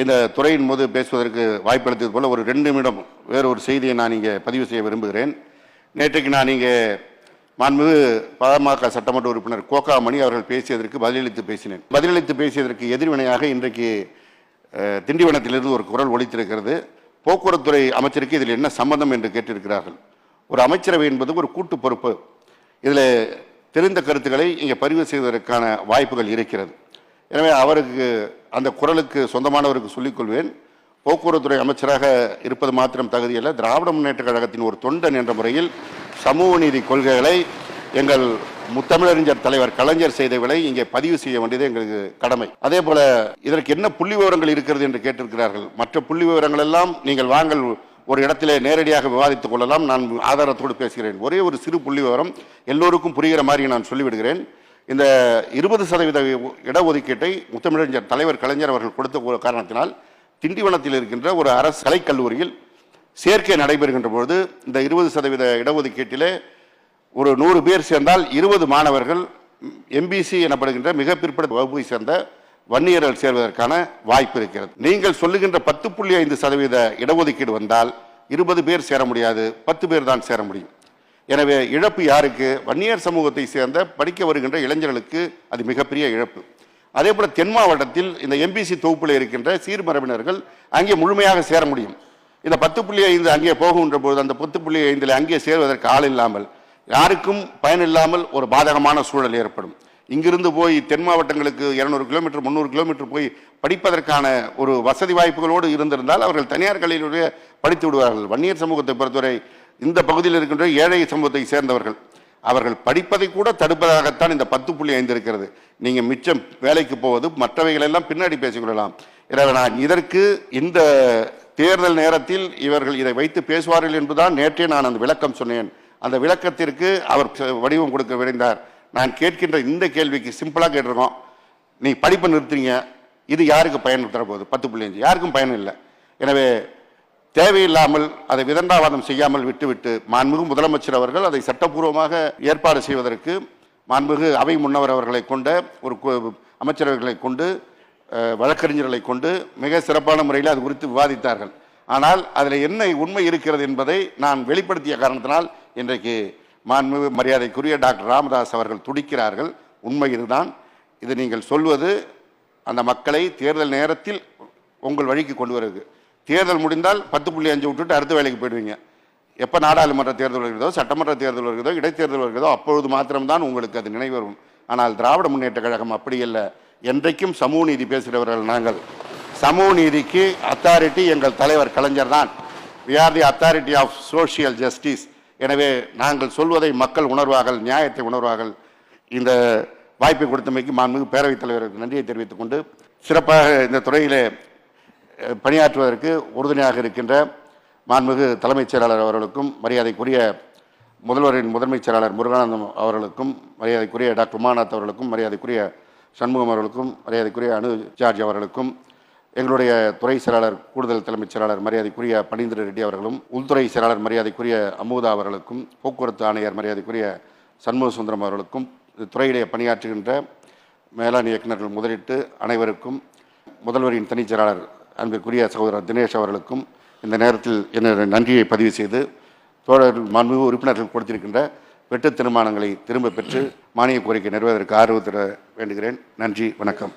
இந்த துறையின் போது பேசுவதற்கு வாய்ப்பளித்தது போல ஒரு ரெண்டு நிமிடம் வேறு ஒரு செய்தியை நான் இங்கே பதிவு செய்ய விரும்புகிறேன். நேற்றைக்கு நான் இங்கே மாண்புமிகு பாமக சட்டமன்ற உறுப்பினர் கோகாமணி அவர்கள் பேசியதற்கு பதிலளித்து பேசினேன். பதிலளித்து பேசியதற்கு எதிர்வினையாக இன்றைக்கு திண்டிவனத்திலிருந்து ஒரு குரல் ஒழித்திருக்கிறது போக்குவரத்துறை அமைச்சருக்கு இதில் என்ன சம்பந்தம் என்று கேட்டிருக்கிறார்கள். ஒரு அமைச்சரவை என்பது ஒரு கூட்டு பொறுப்பு. இதில் தெரிந்த கருத்துக்களை இங்கே பதிவு செய்வதற்கான வாய்ப்புகள் இருக்கிறது. எனவே அவருக்கு அந்த குரலுக்கு சொந்தமானவருக்கு சொல்லிக்கொள்வேன். போக்குவரத்துறை அமைச்சராக இருப்பது மாத்திரம் தகுதியல்ல. திராவிட முன்னேற்ற கழகத்தின் ஒரு தொண்டன் என்ற முறையில் சமூக நீதி கொள்கைகளை எங்கள் முத்தமிழறிஞர் தலைவர் கலைஞர் செய்தவளை இங்கே பதிவு செய்ய வேண்டியது எங்களுக்கு கடமை. அதே போல இதற்கு என்ன புள்ளி விவரங்கள் இருக்கிறது என்று கேட்டிருக்கிறார்கள். மற்ற புள்ளி விவரங்கள் எல்லாம் நீங்கள் வாங்கள் ஒரு இடத்திலே நேரடியாக விவாதித்துக் கொள்ளலாம். நான் ஆதாரத்தோடு பேசுகிறேன். ஒரே ஒரு சிறு புள்ளி விவரம் எல்லோருக்கும் புரிகிற மாதிரி நான் சொல்லிவிடுகிறேன். இந்த இருபது சதவீத இடஒதுக்கீட்டை முத்தமிழஞ்சர் தலைவர் கலைஞர் அவர்கள் கொடுத்த காரணத்தினால் திண்டிவனத்தில் இருக்கின்ற ஒரு அரசு கலைக்கல்லூரியில் சேர்க்கை நடைபெறுகின்ற பொழுது இந்த இருபது சதவீத இடஒதுக்கீட்டிலே ஒரு நூறு பேர் சேர்ந்தால் இருபது மாணவர்கள் எம்பிசி எனப்படுகின்ற மிக பிற்படுத்த வகுப்பை சேர்ந்த வன்னியர்கள் சேர்வதற்கான வாய்ப்பு இருக்கிறது. நீங்கள் சொல்லுகின்ற பத்து புள்ளி ஐந்து சதவீத இடஒதுக்கீடு வந்தால் இருபது பேர் சேர முடியாது பத்து பேர் தான் சேர முடியும். எனவே இழப்பு யாருக்கு? வன்னியர் சமூகத்தை சேர்ந்த படிக்க வருகின்ற இளைஞர்களுக்கு அது மிகப்பெரிய இழப்பு. அதே போல் தென் மாவட்டத்தில் இந்த எம்பிசி தொகுப்பில் இருக்கின்ற சீர்மரபினர்கள் அங்கே முழுமையாக சேர முடியும். இந்த பத்து புள்ளி ஐந்து அங்கே போகின்ற போது அந்த பத்து புள்ளி ஐந்தில் அங்கே சேர்வதற்கு ஆள் இல்லாமல் யாருக்கும் பயனில்லாமல் ஒரு பாதகமான சூழல் ஏற்படும். இங்கிருந்து போய் தென் மாவட்டங்களுக்கு இரநூறு கிலோமீட்டர் முந்நூறு கிலோமீட்டர் போய் படிப்பதற்கான ஒரு வசதி வாய்ப்புகளோடு இருந்திருந்தால் அவர்கள் தனியார் கல்வியிலேயே படித்து விடுவார்கள். வன்னியர் சமூகத்தை பொறுத்தவரை இந்த பகுதியில் இருக்கின்ற ஏழை சமூகத்தை சேர்ந்தவர்கள் அவர்கள் படிப்பதை கூட தடுப்பதாகத்தான் இந்த பத்து புள்ளி ஐந்து இருக்கிறது. நீங்கள் மிச்சம் வேலைக்கு போவது மற்றவைகளெல்லாம் பின்னாடி பேசிக்கொள்ளலாம் எனவே நான் இதற்கு இந்த தேர்தல் நேரத்தில் இவர்கள் இதை வைத்து பேசுவார்கள் என்றுதான் நேற்றே நான் அந்த விளக்கம் சொன்னேன். அந்த விளக்கத்திற்கு அவர் வடிவம் கொடுக்க விரைந்தார் நான் கேட்கின்ற இந்த கேள்விக்கு சிம்பிளாக கேட்டிருக்கோம். நீ படிப்பை நிறுத்துறீங்க. இது யாருக்கு பயன் தரப்போகுது? பத்து புள்ளி அஞ்சு யாருக்கும் பயன் இல்லை. எனவே தேவையில்லாமல் அதை விதண்டாவாதம் செய்யாமல் விட்டுவிட்டு மாண்புமிகு முதலமைச்சர் அவர்கள் அதை சட்டப்பூர்வமாக ஏற்பாடு செய்வதற்கு மாண்புமிகு அவை முன்னவர் அவர்களை கொண்ட ஒரு அமைச்சரவர்களை கொண்டு வழக்கறிஞர்களை கொண்டு மிக சிறப்பான முறையில் அது குறித்து விவாதித்தார்கள். ஆனால் அதில் என்ன உண்மை இருக்கிறது என்பதை நான் வெளிப்படுத்திய காரணத்தினால் இன்றைக்கு மாண்புமிகு மரியாதைக்குரிய டாக்டர் ராமதாஸ் அவர்கள் துடிக்கிறார்கள். உண்மை இதுதான். இது நீங்கள் சொல்வது அந்த மக்களை தேர்தல் நேரத்தில் உங்கள் வழிக்கு கொண்டு வருது. தேர்தல் முடிந்தால் பத்து புள்ளி அஞ்சு விட்டுட்டு அடுத்த வேலைக்கு போயிடுவீங்க. எப்போ நாடாளுமன்ற தேர்தல் வருகிறதோ சட்டமன்ற தேர்தல் வருகிறதோ இடைத்தேர்தல் வருகிறதோ அப்பொழுது மாத்திரம்தான் உங்களுக்கு அது நினைவு வரும். ஆனால் திராவிட முன்னேற்ற கழகம் அப்படி இல்லை என்றைக்கும் சமூக நீதி பேசுகிறவர்கள் நாங்கள். சமூக நீதிக்கு அத்தாரிட்டி எங்கள் தலைவர் கலைஞர் தான். We are the authority of social justice எனவே நாங்கள் சொல்வதை மக்கள் உணர்வார்கள் நியாயத்தை உணர்வார்கள். இந்த வாய்ப்பை கொடுத்தமைக்கு மாண்புமிகு பேரவைத் தலைவருக்கு நன்றியை தெரிவித்துக் கொண்டு சிறப்பாக இந்த துறையிலே பணியாற்றுவதற்கு உறுதுணையாக இருக்கின்ற மாண்புமிகு தலைமைச் செயலாளர் அவர்களுக்கும் மரியாதைக்குரிய முதல்வரின் முதன்மைச் செயலாளர் முருகானந்தம் அவர்களுக்கும் மரியாதைக்குரிய டாக்டர் உமாநாத் அவர்களுக்கும் மரியாதைக்குரிய சண்முகம் அவர்களுக்கும் மரியாதைக்குரிய அனு ஜார்ஜ் அவர்களுக்கும் எங்களுடைய துறை செயலாளர் கூடுதல் தலைமைச் செயலாளர் மரியாதைக்குரிய பனீந்திர ரெட்டி அவர்களும் உள்துறை செயலாளர் மரியாதைக்குரிய அமுதா அவர்களுக்கும் போக்குவரத்து ஆணையர் மரியாதைக்குரிய சண்முக சுந்தரம் அவர்களுக்கும் துறையிலே பணியாற்றுகின்ற மேலாண் இயக்குநர்கள் முதலிட்டு அனைவருக்கும் முதல்வரின் தனிச் செயலாளர் அன்பிற்குரிய சகோதரர் தினேஷ் அவர்களுக்கும் இந்த நேரத்தில் என்னுடைய நன்றியை பதிவு செய்து தோழர் மாண்புமிகு உறுப்பினர்கள் கொடுத்திருக்கின்ற வெட்டு தீர்மானங்களை திரும்ப பெற்று மானிய கோரிக்கை நிறைவேறதற்கு ஆர்வத்திட வேண்டுகிறேன். நன்றி வணக்கம்.